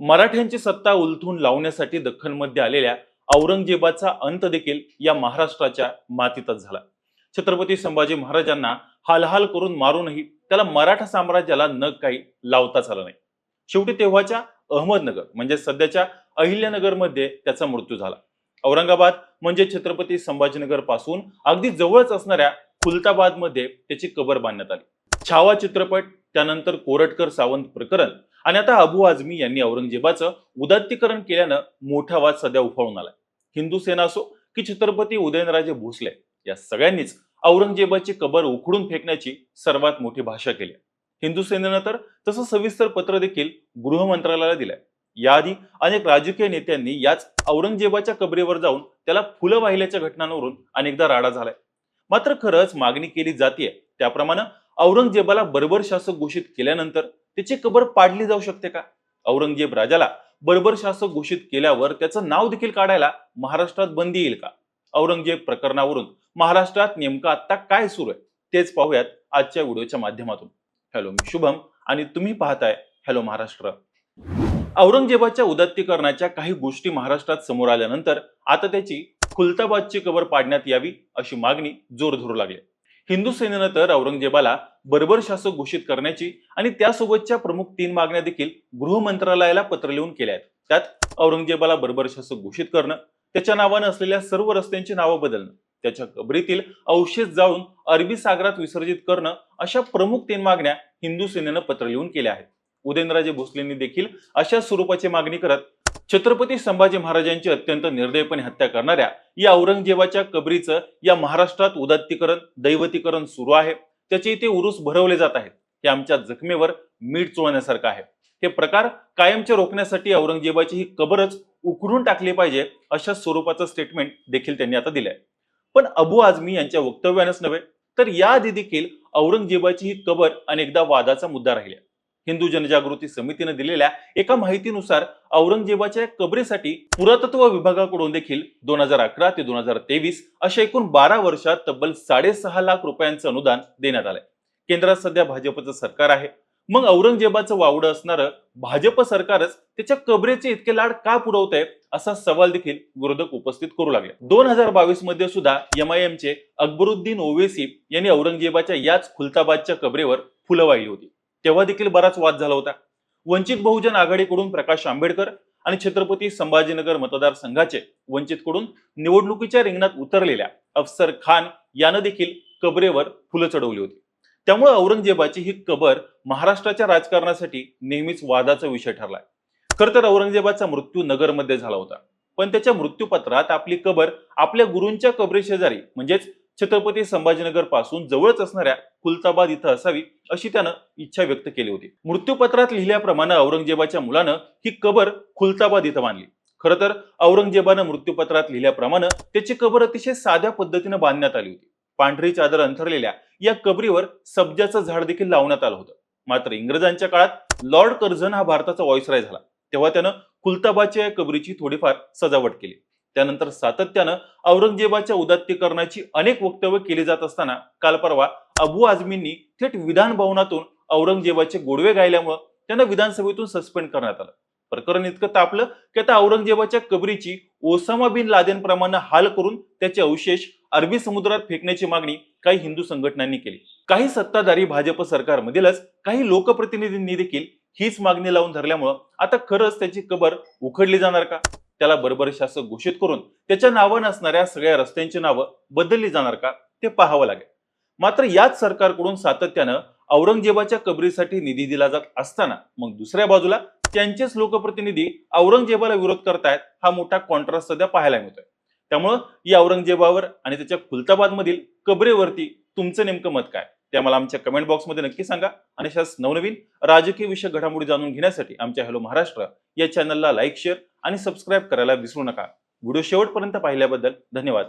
मराठ्यांची सत्ता उलथून लावण्यासाठी दख्खनमध्ये आलेल्या औरंगजेबाचा अंत देखील या महाराष्ट्राच्या मातीतच झाला. छत्रपती संभाजी महाराजांना हालहाल करून मारूनही त्याला मराठा साम्राज्याला न काही लावताच आला नाही. शेवटी तेव्हाच्या अहमदनगर म्हणजे सध्याच्या अहिल्यानगरमध्ये त्याचा मृत्यू झाला. औरंगाबाद म्हणजे छत्रपती संभाजीनगरपासून अगदी जवळच असणाऱ्या खुलताबादमध्ये त्याची कबर बांधण्यात आली. छावा चित्रपट त्यानंतर कोरटकर सावंत प्रकरण आणि आता अबू आझमी यांनी औरंगजेबाचं उदात्तीकरण केल्यानं मोठा वाद सध्या उफाळून आलाय. हिंदू सेना असो की छत्रपती उदयनराजे भोसले या सगळ्यांनीच औरंगजेबाची कबर उखडून फेकण्याची सर्वात मोठी भाषा केली हिंदू सेनेनं तर तसं सविस्तर पत्र देखील गृह मंत्रालयाला दिलंय. याआधी अनेक राजकीय नेत्यांनी याच औरंगजेबाच्या कबरेवर जाऊन त्याला फुलं वाहिल्याच्या घटनांवरून अनेकदा राडा झालाय. मात्र खरंच मागणी केली जाते त्याप्रमाणे औरंगजेबाला बरोबर शासक घोषित केल्यानंतर त्याची कबर पाडली जाऊ शकते का? औरंगजेब राजाला बर्बर शासक घोषित केल्यावर त्याचं नाव देखील काढायला महाराष्ट्रात बंदी येईल का? औरंगजेब प्रकरणावरून महाराष्ट्रात नेमकं आता काय सुरू आहे तेच पाहूयात आजच्या व्हिडिओच्या माध्यमातून. हॅलो मी शुभम आणि तुम्ही पाहताय हॅलो महाराष्ट्र. औरंगजेबाच्या उदात्तीकरणाच्या काही गोष्टी महाराष्ट्रात समोर आल्यानंतर आता त्याची खुलताबादची कबर पाडण्यात यावी अशी मागणी जोर धरू लागली. हिंदू सेनेनं तर औरंगजेबाला बर्बर शासक घोषित करण्याची आणि त्यासोबतच्या प्रमुख तीन मागण्या देखील गृह मंत्रालयाला पत्र लिहून केल्या आहेत. त्यात औरंगजेबाला बर्बर शासक घोषित करणं त्याच्या नावानं असलेल्या सर्व रस्त्यांची नावं बदलणं त्याच्या कबरीतील अवशेष जाळून अरबी सागरात विसर्जित करणं अशा प्रमुख तीन मागण्या हिंदू सेनेनं पत्र लिहून केल्या आहेत. उदयनराजे भोसलेंनी देखील अशा स्वरूपाची मागणी करत छत्रपती संभाजी महाराजांची अत्यंत निर्दयपणे हत्या करणाऱ्या या औरंगजेबाच्या कबरीचं या महाराष्ट्रात उदात्तीकरण दैवतीकरण सुरू आहे. त्याचे इथे उरूस भरवले जात आहेत. हे आमच्या जखमेवर मीठ चोळण्यासारखं आहे. हे प्रकार कायमचे रोखण्यासाठी औरंगजेबाची ही कबरच उकरून टाकली पाहिजे अशा स्वरूपाचं स्टेटमेंट देखील त्यांनी आता दिलंय. पण अबू आझमी यांच्या वक्तव्यानेच नव्हे तर याआधी देखील औरंगजेबाची ही कबर अनेकदा वादाचा मुद्दा राहिला हिंदू जनजागृती समितीने दिलेल्या एका माहितीनुसार औरंगजेबाच्या कबरेसाठी पुरातत्व विभागाकडून देखील दोन हजार अकरा ते दोन हजार तेवीस अशा एकूण बारा वर्षात तब्बल साडेसहा लाख रुपयांचं अनुदान देण्यात आलंय. केंद्रात सध्या भाजपचं सरकार आहे. मग औरंगजेबाचं वावडं असणारं भाजप सरकारच त्याच्या कबरेचे इतके लाड का पुरवत आहे असा सवाल देखील विरोधक उपस्थित करू लागले. दोन हजार बावीसमध्ये सुद्धा एमआयएमचे अकबरुद्दीन ओवेसी यांनी औरंगजेबाच्या याच खुलताबादच्या कबरेवर फुलं वाहिली होती. तेव्हा देखील बराच वाद झाला होता. वंचित बहुजन आघाडीकडून प्रकाश आंबेडकर आणि छत्रपती संभाजीनगर मतदारसंघाचे वंचितकडून निवडणुकीच्या रिंगणात उतरलेल्या अफसर खान यानं देखील कबरेवर फुलं चढवली होती. त्यामुळे औरंगजेबाची ही कबर महाराष्ट्राच्या राजकारणासाठी नेहमीच वादाचा विषय ठरलाय. खर तर औरंगजेबाचा मृत्यू नगरमध्ये झाला होता. पण त्याच्या मृत्यूपत्रात आपली कबर आपल्या गुरूंच्या कबरे शेजारी म्हणजेच छत्रपती संभाजीनगरपासून जवळच असणाऱ्या खुलताबाद इथं असावी अशी त्यानं इच्छा व्यक्त केली होती. मृत्यूपत्रात लिहिल्याप्रमाणे औरंगजेबाच्या मुलानं ही कबर खुलताबाद इथं बांधली. खरं तर औरंगजेबानं मृत्यूपत्रात लिहिल्याप्रमाणे त्याची कबर अतिशय साध्या पद्धतीनं बांधण्यात आली होती. पांढरी चादर अंथरलेल्या या कबरीवर सब्जाचं झाड देखील लावण्यात आलं होतं. मात्र इंग्रजांच्या काळात लॉर्ड कर्झन हा भारताचा वॉइसराय झाला. तेव्हा त्यानं खुलताबादच्या या कबरीची थोडीफार सजावट केली. त्यानंतर सातत्यानं औरंगजेबाच्या उदात्तीकरणाची अनेक वक्तव्य केली जात असताना काल परवा अबू आझमींनी थेट विधान भवनातून औरंगजेबाचे गोडवे गायल्यामुळं त्यांना विधानसभेतून सस्पेंड करण्यात आलं. प्रकरण इतकं तापलं की आता औरंगजेबाच्या कबरीची ओसामा बिन लादेनप्रमाणे हाल करून त्याचे अवशेष अरबी समुद्रात फेकण्याची मागणी काही हिंदू संघटनांनी केली. काही सत्ताधारी भाजप सरकारमधीलच काही लोकप्रतिनिधींनी देखील हीच मागणी लावून धरल्यामुळं आता खरंच त्याची कबर उखडली जाणार का? त्याला बरोबर शासक घोषित करून त्याच्या नावानं असणाऱ्या सगळ्या रस्त्यांची नावं बदलली जाणार का ते पाहावं लागेल. मात्र याच सरकारकडून सातत्यानं औरंगजेबाच्या कबरीसाठी निधी दिला जात असताना मग दुसऱ्या बाजूला त्यांचेच लोकप्रतिनिधी औरंगजेबाला विरोध करतायत हा मोठा कॉन्ट्रास्ट सध्या पाहायला मिळतोय. त्यामुळं या औरंगजेबावर आणि त्याच्या खुलताबादमधील कबरेवरती तुमचं नेमकं मत काय? ते मला आमच्या कमेंट बॉक्समध्ये नक्की सांगा. आणि अशाच नवनवीन राजकीय विषय घडामोडी जाणून घेण्यासाठी आमच्या हॅलो महाराष्ट्र या चॅनलला लाईक शेअर आणि सबस्क्राईब करायला विसरू नका. व्हिडिओ शेवटपर्यंत पाहिल्याबद्दल धन्यवाद.